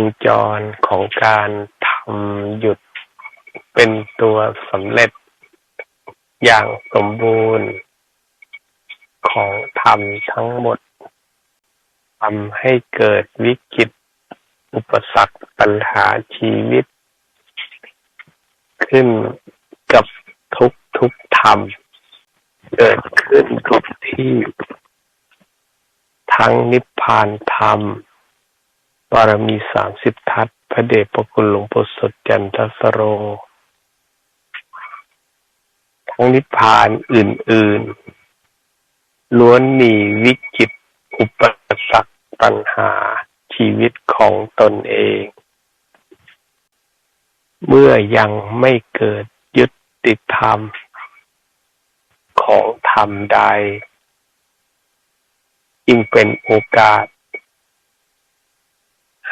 งจรของการทำหยุดเป็นตัวสำเร็จอย่างสมบูรณ์ของธรรมทั้งหมดทำให้เกิดวิกฤตอุปสรรคปัญหาชีวิต ขึ้นกับทุกทุกธรรม เกิดขึ้นทุกที่ ทั้งนิพพานธรรม บารมีสามสิบทัศพระเดชพระคุณหลวงปู่สดจันทสโร ทั้งนิพพานอื่น ๆ ล้วนมีวิกฤตอุปสรรคปัญหาชีวิตของตนเอง เมื่อยังไม่เกิดยึดติดธรรม ของธรรมใด จึงเป็นโอกาส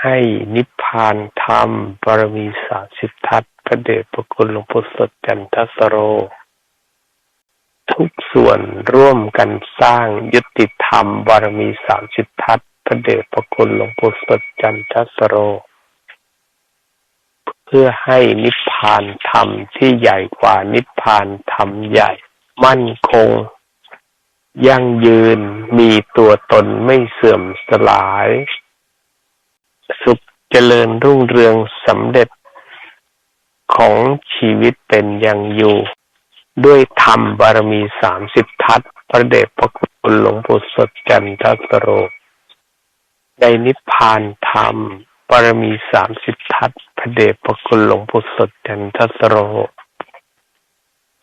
ให้นิพพานธรรมบารมีสาสิบทัศพระเดชพระคุณหลวงปู่สดจันทสโร ทุกส่วนร่วมกันสร้างยุติธรรมบารมีสามสิบทัศพระเดชพระคุณหลวงปู่สดจันทสโร เพื่อให้นิพพานธรรมที่ใหญ่กว่านิพพานธรรมใหญ่ มั่นคงยั่งยืนมีตัวตนไม่เสื่อมสลาย สุขเจริญรุ่งเรืองสำเร็จของชีวิตเป็นอย่างอยู่ ด้วยธรรมบารมีสามสิบทัศพระเดชพระคุณหลวงปู่สดจันทสโรในนิพพานธรรมบารมีสามสิบทัศพระเดชพระคุณหลวงปู่สดจันทสโร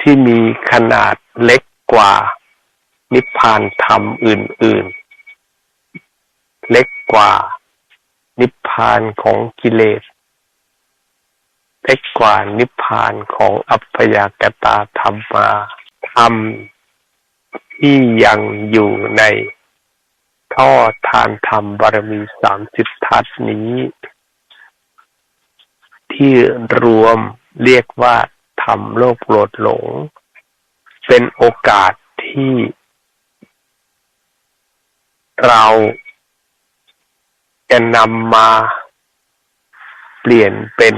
ที่มีขนาดเล็กกว่านิพพานธรรมอื่น ๆ เล็กกว่า นิพพานของกิเลสเล็กกว่านิพพานของอัพยากตาธรรมาธรรมที่ยังอยู่ในท่อทานธรรมบารมีสามสิบทัศนี้ ที่รวมเรียกว่าธรรมโลกโปรดหลง เป็นโอกาสที่เรา จะนำมาเปลี่ยนเป็น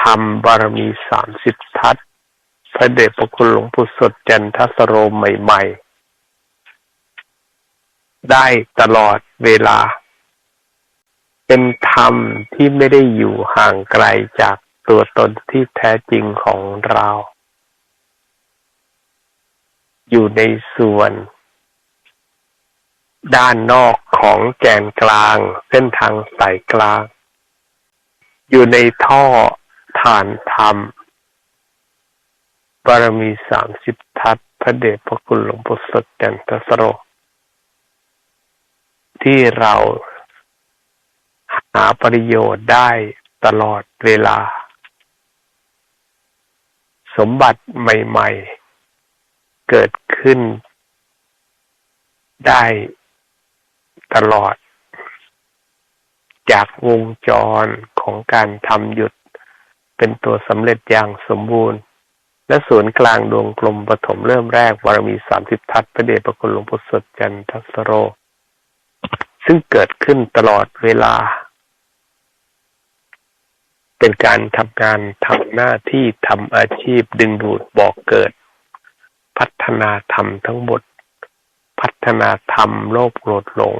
ธรรมบารมีสามสิบทัศพระเดชพระคุณหลวงปู่สดจันทสโรใหม่ ๆ ได้ตลอดเวลา เป็นธรรมที่ไม่ได้อยู่ห่างไกลจากตัวตนที่แท้จริงของเรา อยู่ในส่วน ด้านนอกของแกนกลาง เส้นทางสายกลาง อยู่ในท่อฐานธรรมบารมีสามสิบทัศพระเดชพระคุณหลวงปู่สดจันทสโร ที่เราหาประโยชน์ได้ตลอดเวลา สมบัติใหม่ ๆ เกิดขึ้นได้ ลอด จากวงจรของการทำหยุด เป็นตัวสำเร็จอย่างสมบูรณ์ และศูนย์กลางดวงกลมปฐมเริ่มแรกบารมีสามสิบทัศพระเดชพระคุณหลวงปู่สดจันทสโร ซึ่งเกิดขึ้นตลอดเวลา เป็นการทำงานทำหน้าที่ทำอาชีพดึงดูดบอกเกิด พัฒนาธรรมทั้งหมดพัฒนาธรรมโลภโกรธหลง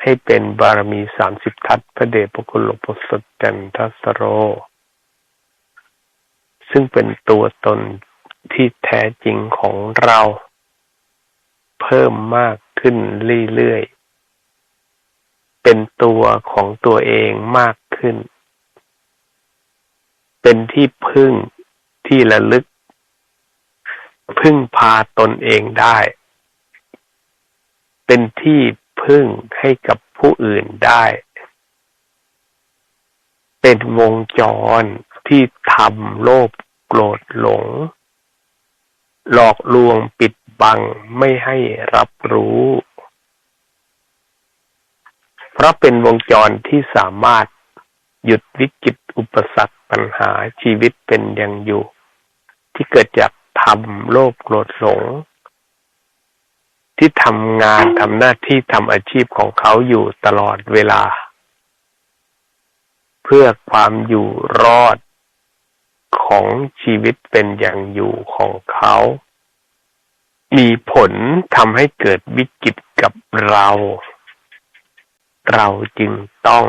ให้เป็นบารมีสามสิบทัศพระเดชพระคุณหลวงปู่สดจันทสโร ซึ่งเป็นตัวตนที่แท้จริงของเรา เพิ่มมากขึ้นเรื่อยๆ เป็นตัวของตัวเองมากขึ้น เป็นที่พึ่งที่ระลึก พึ่งพาตนเองได้ เป็นที่ พึ่งให้กับผู้อื่นได้ เป็นวงจรที่ทำโลภโกรธหลง หลอกลวงปิดบังไม่ให้รับรู้ เพราะเป็นวงจรที่สามารถหยุดวิกฤตอุปสรรคปัญหาชีวิตเป็นอย่างอยู่ ที่เกิดจากทำโลภโกรธหลง ที่ทำงานทำหน้าที่ทำอาชีพของเขาอยู่ตลอดเวลาพื่อความอยู่รอดของชีวิตเป็นอย่างอยู่ของเขา มีผลทำให้เกิดวิกฤตกับเรา เราจึงต้อง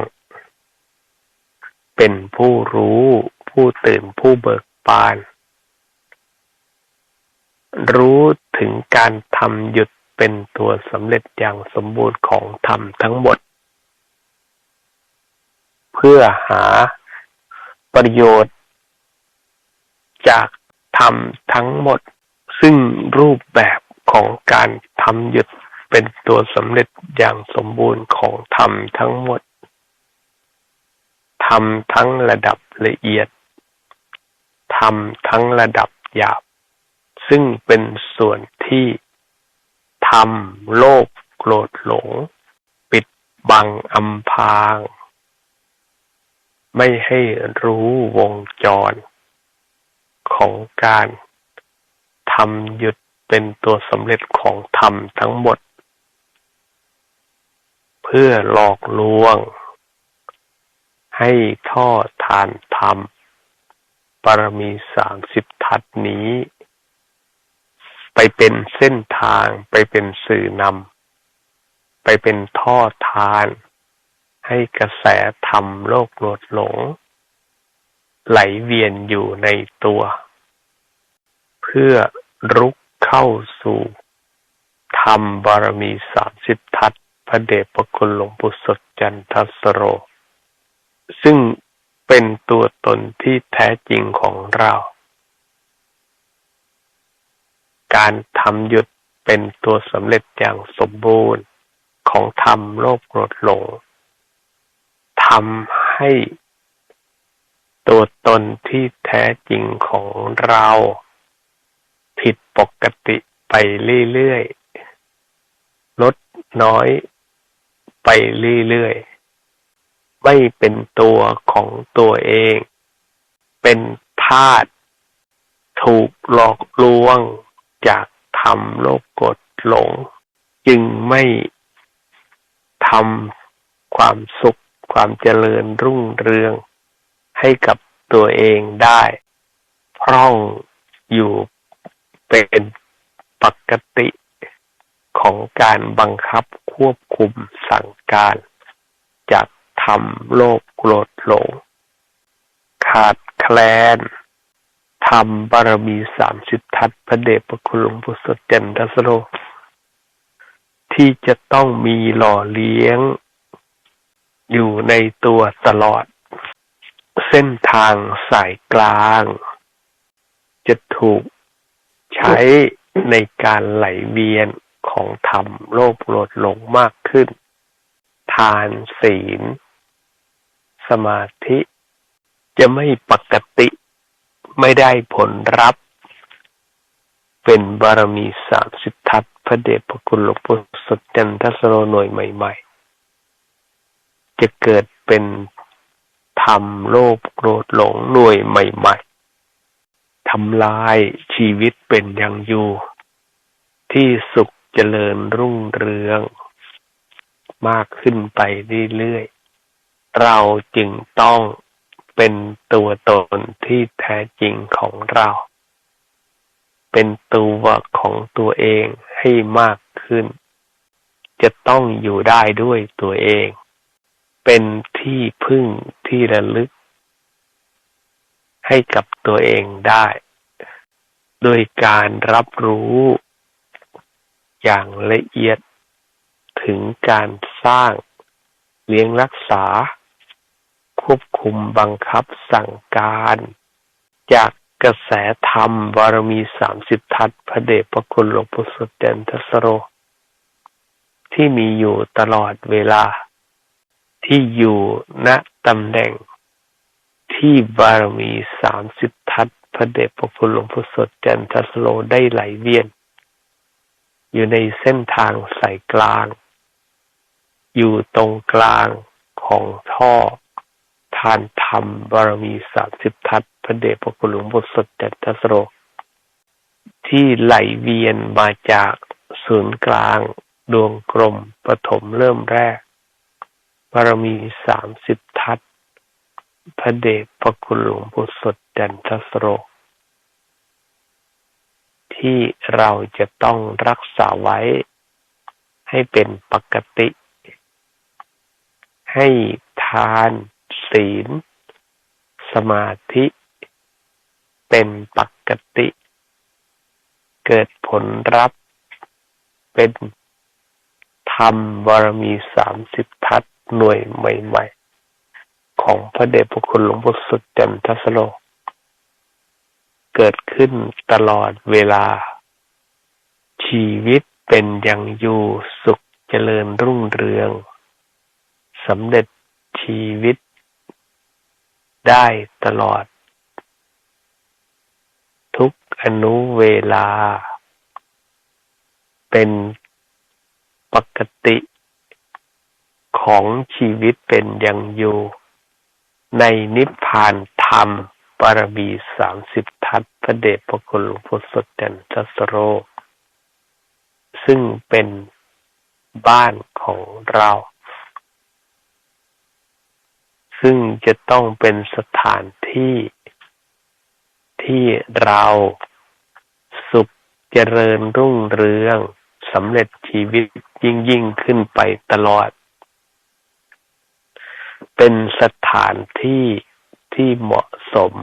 เป็นผู้รู้ผู้ตื่นผู้เบิกบาน รู้ถึงการทำหยุด เป็นตัวสำเร็จอย่างสมบูรณ์ของธรรมทั้งหมด เพื่อหาประโยชน์ จากธรรมทั้งหมด ซึ่งรูปแบบของการทำหยุดเป็นตัวสำเร็จอย่างสมบูรณ์ของธรรมทั้งหมดทำทั้งระดับละเอียดทำทั้งระดับหยาบ ซึ่งเป็นส่วนที่ ทำโลภโกรธหลง ปิดบังอำพาง ไม่ให้รู้วงจร ของการทำหยุดเป็นตัวสำเร็จของธรรมทั้งหมด เพื่อหลอกลวง ให้ท่อทานธรรมปรมีสามสิบทัศนี้ ไปเป็นเส้นทาง ไปเป็นสื่อนำไปเป็นท่อทาน ให้กระแสธรรมโลกโลดหลง ไหลเวียนอยู่ในตัว เพื่อรุกเข้าสู่ธรรมบารมีสามสิบทัศพระเดชพระคุณหลวงปู่สดจันทสโร ซึ่งเป็นตัวตนที่แท้จริงของเรา การทำหยุดเป็นตัวสำเร็จอย่างสมบูรณ์ของธรรมโลภโกรธหลงทำให้ตัวตนที่แท้จริงของเรา ผิดปกติไปเรื่อยๆ ลดน้อยไปเรื่อยๆ ไม่เป็นตัวของตัวเอง เป็นธาตถูกหลอกลวง จากทำโลกกดหลง จึงไม่ทำความสุขความเจริญรุ่งเรือง ให้กับตัวเองได้ พร่องอยู่เป็นปกติของการบังคับควบคุมสั่งการ จากทำโลภโกรธหลง ขาดแคลน ทำบารมีสามสิบทัศพระเดชพระคุณหลวงปู่สดเจนทัสโล ที่จะต้องมีหล่อเลี้ยง อยู่ในตัวตลอด เส้นทางสายกลาง จะถูกใช้ในการไหลเวียนของธรรมโลภโกรธหลงมากขึ้น ทานศีล สมาธิจะไม่ปกติ ไม่ได้ผลรับ เป็นบารมีสามสิบทัศพระเดชพระคุณหลวงปู่สดจันทสโรหน่วยใหม่ ๆ จะเกิดเป็นธรรมโลภโกรธหลงหน่วยใหม่ ๆทำลายชีวิตเป็นอย่างอยู่ ที่สุขเจริญรุ่งเรือง มากขึ้นไปเรื่อยๆเราจึงต้อง เป็นตัวตนที่แท้จริงของเรา เป็นตัวของตัวเองให้มากขึ้น จะต้องอยู่ได้ด้วยตัวเอง เป็นที่พึ่งที่ระลึก ให้กับตัวเองได้ โดยการรับรู้อย่างละเอียดถึงการสร้างเลี้ยงรักษา ควบคุมบังคับสั่งการ จากกระแสธรรมบารมีสามสิบทัศพระเดชพระคุณหลวงปู่สุดเด่นทสโร ที่มีอยู่ตลอดเวลา ที่อยู่ณตำแหน่ง ที่บารมีสามสิบทัศพระเดชพระคุณหลวงปู่สุดเด่นทสโรได้ไหลเวียน อยู่ในเส้นทางสายกลาง อยู่ตรงกลางของท่อ ทานธรรมบารมีสามสิบทัศพระเดชพระคุณหลวงพ่อสดเด็ดทัสโร ที่ไหลเวียนมาจากศูนย์กลางดวงกลมปฐมเริ่มแรก บารมีสามสิบทัศพระเดชพระคุณหลวงปู่สดจันทัสโร ที่เราจะต้องรักษาไว้ให้เป็นปกติ ให้ทาน ศีล สมาธิเป็นปกติ เกิดผลรับเป็นธรรมบารมีสามสิบทัศหน่วยใหม่ ๆ ของพระเดชพระคุณหลวงพ่อสุดจันทสโล เกิดขึ้นตลอดเวลา ชีวิตเป็นอย่างอยู่สุขเจริญรุ่งเรืองสำเร็จชีวิต ได้ตลอด ทุกอนุเวลา เป็นปกติของชีวิตเป็นอย่างอยู่ ในนิพพานธรรมปรมีสามสิบทัศพระเดชพระคุณหลวงพ่อสดจันทสโร ซึ่งเป็นบ้านของเรา ซึ่งจะต้องเป็นสถานที่ที่เราสุขเจริญรุ่งเรืองสำเร็จชีวิตยิ่งยิ่งขึ้นไปตลอด เป็นสถานที่ที่เหมาะสม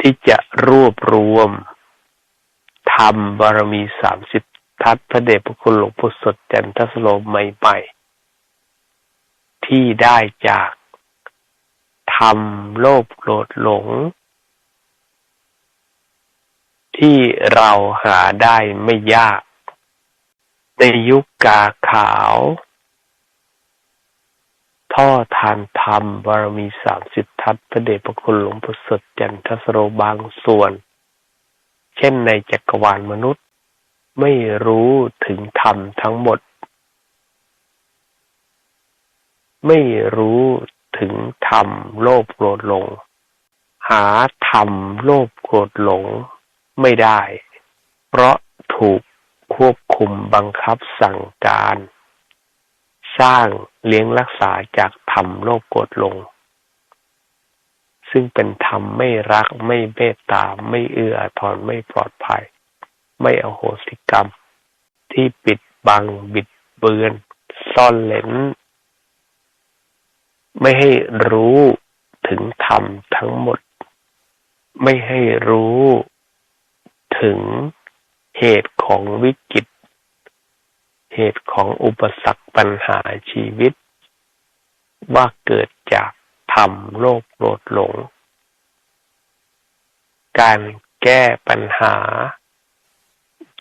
ที่จะรวบรวมทำบารมีสามสิบทัศพระเดชพระคุณหลวงปู่สดจันทสโลใหม่ๆที่ได้จาก ทำโลภโกรธหลง ที่เราหาได้ไม่ยาก ในยุคกาขาว ท่อทานธรรมบารมีสามสิบทัศพระเดชพระคุณหลวงพ่อสดจันทสโรบางส่วน เช่นในจักรวาลมนุษย์ไม่รู้ถึงธรรมทั้งหมด ไม่รู้ ถึงธรรมโลภโกรธหลง หาธรรมโลภโกรธหลงไม่ได้ เพราะถูกควบคุมบังคับสั่งการ สร้างเลี้ยงรักษาจากธรรมโลภโกรธหลง ซึ่งเป็นธรรมไม่รักไม่เมตตาไม่เอื้อทอนไม่ปลอดภัย ไม่อโหสิกรรม ที่ปิดบังบิดเบือนซ่อนเลน ไม่ให้รู้ถึงธรรมทั้งหมด ไม่ให้รู้ถึงเหตุของวิกฤต เหตุของอุปสรรคปัญหาชีวิต ว่าเกิดจากธรรมโลภโกรธหลง การแก้ปัญหา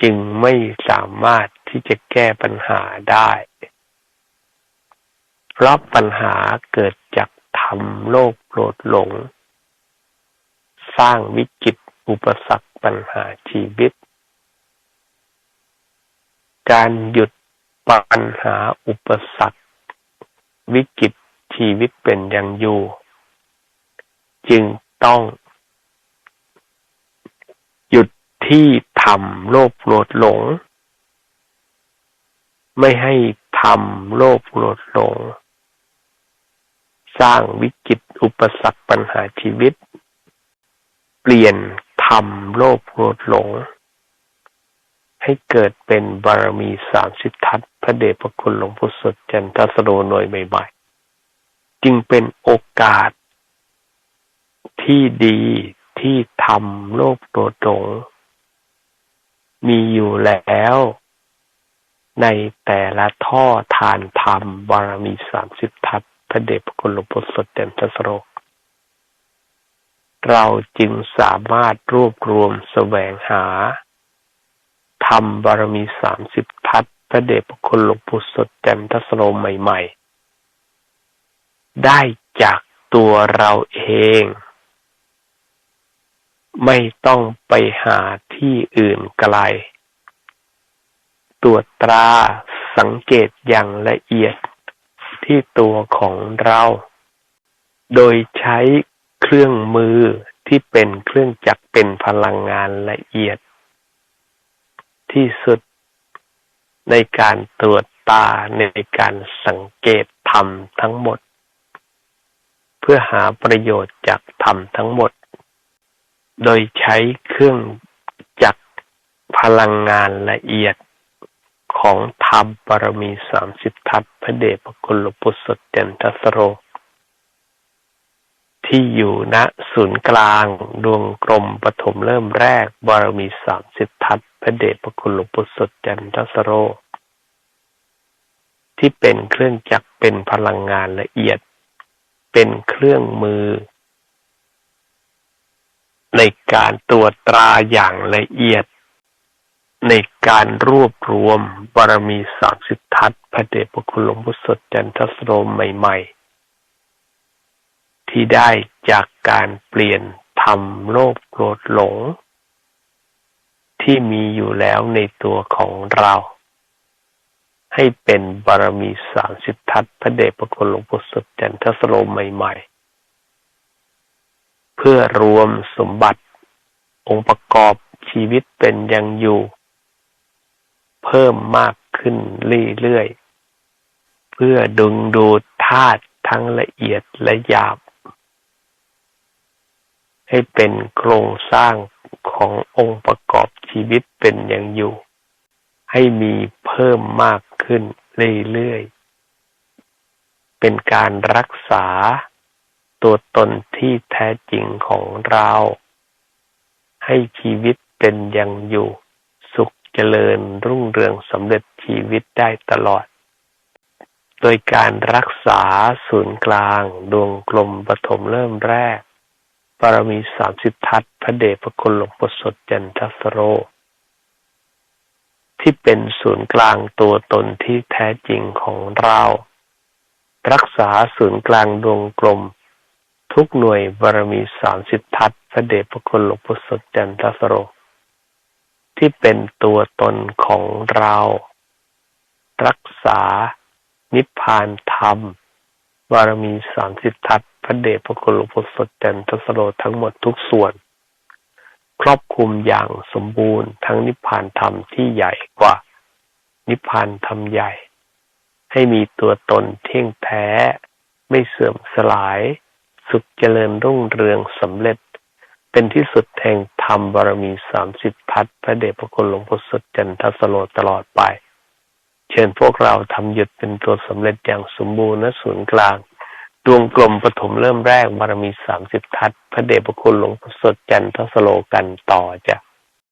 จึงไม่สามารถที่จะแก้ปัญหาได้ เพราะปัญหาเกิดจากธรรมโลภโกรธหลง สร้างวิกฤตอุปสรรคปัญหาชีวิต การหยุดปัญหาอุปสรรค วิกฤตชีวิตเป็นอย่างอยู่ จึงต้อง หยุดที่ทำโลภโกรธหลง ไม่ให้ทำโลภโกรธหลง สร้างวิกฤตอุปสรรคปัญหาชีวิต เปลี่ยนทำโลภโกรธหลง ให้เกิดเป็นบารมีสามสิบทัศพระเดชพระคุณหลวงพ่อสดจันทสโรหน่วยใหม่ๆจึงเป็นโอกาส ที่ดีที่ทำโลกโดดดงมีอยู่แล้ว ในแต่ละท่อทานธรรมบารมีสามสิบทัศ ระเดชพระคุณหลวงพ่อสดจันทสโรเราจึงสามารถรวบรวมแสวงหาทำบารมีสามสิบทัศพระเดชพระคุณหลวงปู่สดแจ่มทัศโรใหม่ๆ ได้จากตัวเราเอง ไม่ต้องไปหาที่อื่นไกล ตรวจตราสังเกตอย่างละเอียด ที่ตัวของเรา โดยใช้เครื่องมือที่เป็นเครื่องจักรเป็นพลังงานละเอียด ที่สุดในการตรวจตาในการสังเกตธรรมทั้งหมด เพื่อหาประโยชน์จากธรรมทั้งหมด โดยใช้เครื่องจักรพลังงานละเอียด ของธรรมบารมีสามสิบทัศพระเดชพระคุณหลวงปู่สดเจนทัสโร ที่อยู่ณศูนย์กลางดวงกลมปฐมเริ่มแรกบารมีสามสิบทัศพระเดชพระคุณหลวงปู่สดเจนทัสโร ที่เป็นเครื่องจักรเป็นพลังงานละเอียด เป็นเครื่องมือ ในการตรวจตราอย่างละเอียด ในการรวบรวมบารมีสามสิบทัศพระเดชพระคุณหลวงพ่อสดจันทสโรมใหม่ ๆ ที่ได้จากการเปลี่ยนทำโลภโกรธหลง ที่มีอยู่แล้วในตัวของเรา ให้เป็นบารมีสามสิบทัศพระเดชพระคุณหลวงพ่อสดจันทสโรมใหม่ ๆ เพื่อรวมสมบัติองค์ประกอบชีวิตเป็นยังอยู่ เพิ่มมากขึ้นเรื่อยๆ เพื่อดึงดูดธาตุทั้งละเอียดและหยาบ ให้เป็นโครงสร้างขององค์ประกอบชีวิตเป็นอย่างอยู่ ให้มีเพิ่มมากขึ้นเรื่อยๆ เป็นการรักษาตัวตนที่แท้จริงของเรา ให้ชีวิตเป็นอย่างอยู่ เจริญรุ่งเรืองสำเร็จชีวิตได้ตลอด โดยการรักษาศูนย์กลาง ดวงกลมปฐมเริ่มแรกบารมีสามสิบทัศพระเดชพระคุณหลวงปู่สดจันทสโร ที่เป็นศูนย์กลางตัวตนที่แท้จริงของเรา รักษาศูนย์กลางดวงกลม ทุกหน่วยบารมีสามสิบทัศพระเดชพระคุณหลวงปู่สดจันทสโร ที่เป็นตัวตนของเรา รักษา นิพพานธรรม บารมีสามสิบทัศพระเดชพระคุณหลวงพ่อสดจันทสโรทั้งหมดทุกส่วน ครอบคลุมอย่างสมบูรณ์ทั้งนิพพานธรรมที่ใหญ่กว่า นิพพานธรรมใหญ่ ให้มีตัวตนเที่ยงแท้ ไม่เสื่อมสลาย สุขเจริญรุ่งเรืองสำเร็จ เป็นที่สุดแห่งธรรมบารมีสามสิบทัดพระเดชพระคุณหลวงพ่อสดจันทสโลตลอดไป เชิญพวกเราทำหยุดเป็นตัวสำเร็จอย่างสมบูรณ์ณศูนย์กลาง ดวงกลมปฐมเริ่มแรกบารมีสามสิบทัดพระเดชพระคุณหลวงพ่อสดจันทสโลกันต่อจ้ะ